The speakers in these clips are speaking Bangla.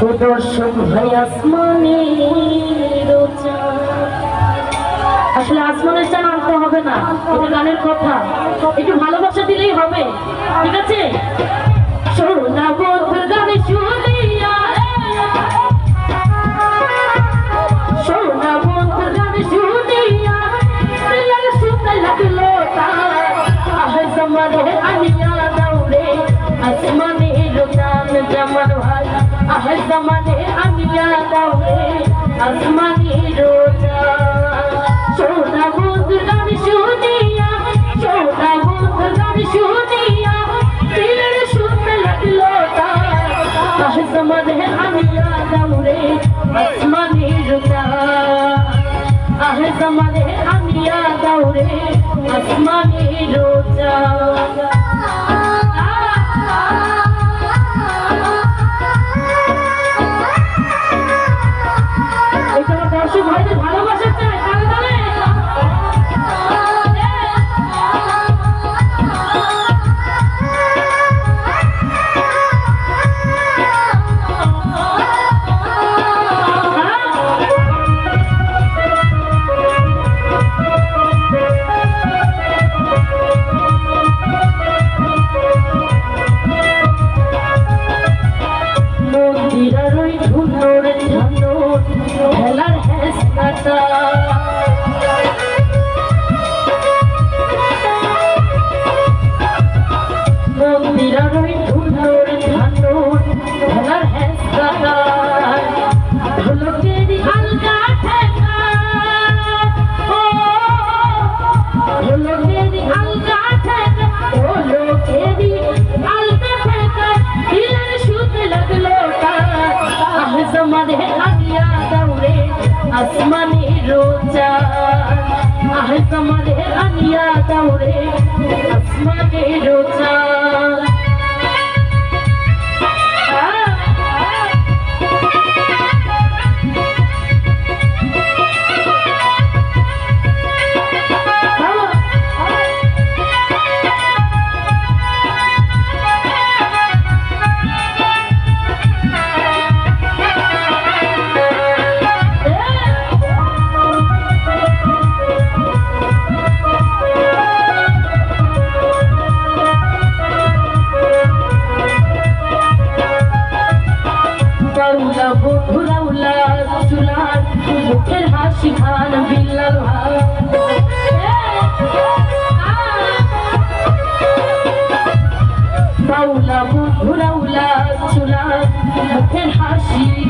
দর্শক ভাই আসমানের আসলে আসমানের চান আনতে হবে না, এটা গানের কথা। একটু ভালোবাসা দিলেই হবে, ঠিক আছে? সোনা বন্ধুর গানে শুনিয়া দৌড়ে আসমানে আসমানে রোজান সোনা বন্ধুর গান শুনিয়া, সোনা বন্ধুর গান শুনিয়া, দিলের শুনতে লাগল আহ জমানে আনিয়া দৌড়ে আসমানে রোজান আহ জমানে আনিয়া দৌড়ে আসমানে রোজান খেলার হেসকাটা মন্দিরের ওই আসমানে রোজা আহ জমানে আনিয়া দৌড়ে আসমানে রোজা।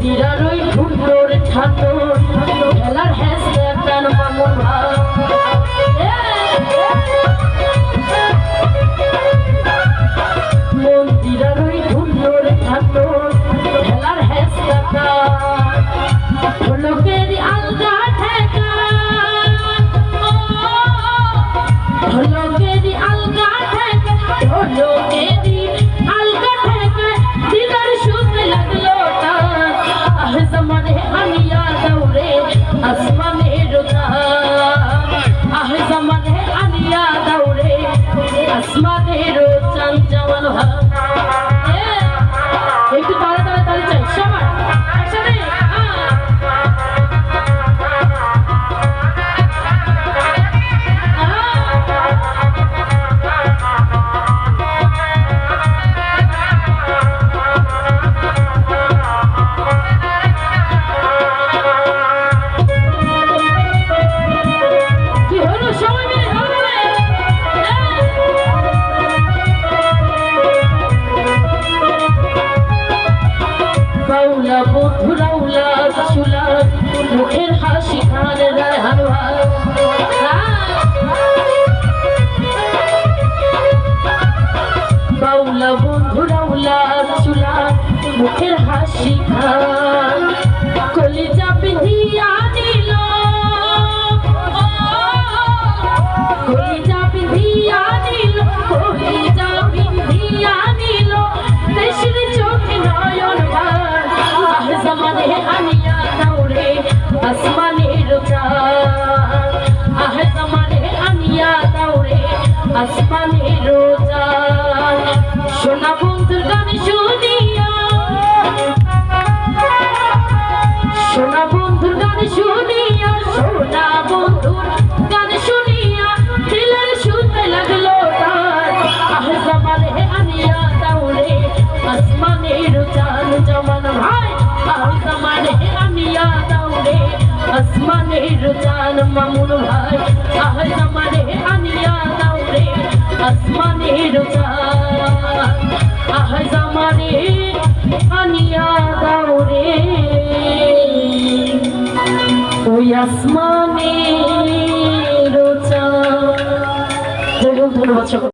ওই সুন্দর ছাত্র খেলার হ্যাসে কান মামুন মন্দিরের ওই সুন্দর ছাতর খেলার হ্যাসে বাউলা বন্ধুরা উলা চুলা মুখের হাসি খা মের চান জমান ভাই, কাল কামানে আমি আদাউরে আসমানের চান মামুন ভাই, কাল কামানে আমি আদাউরে আসমানের চান আহ জামানে আনিয়া দাউরে ওই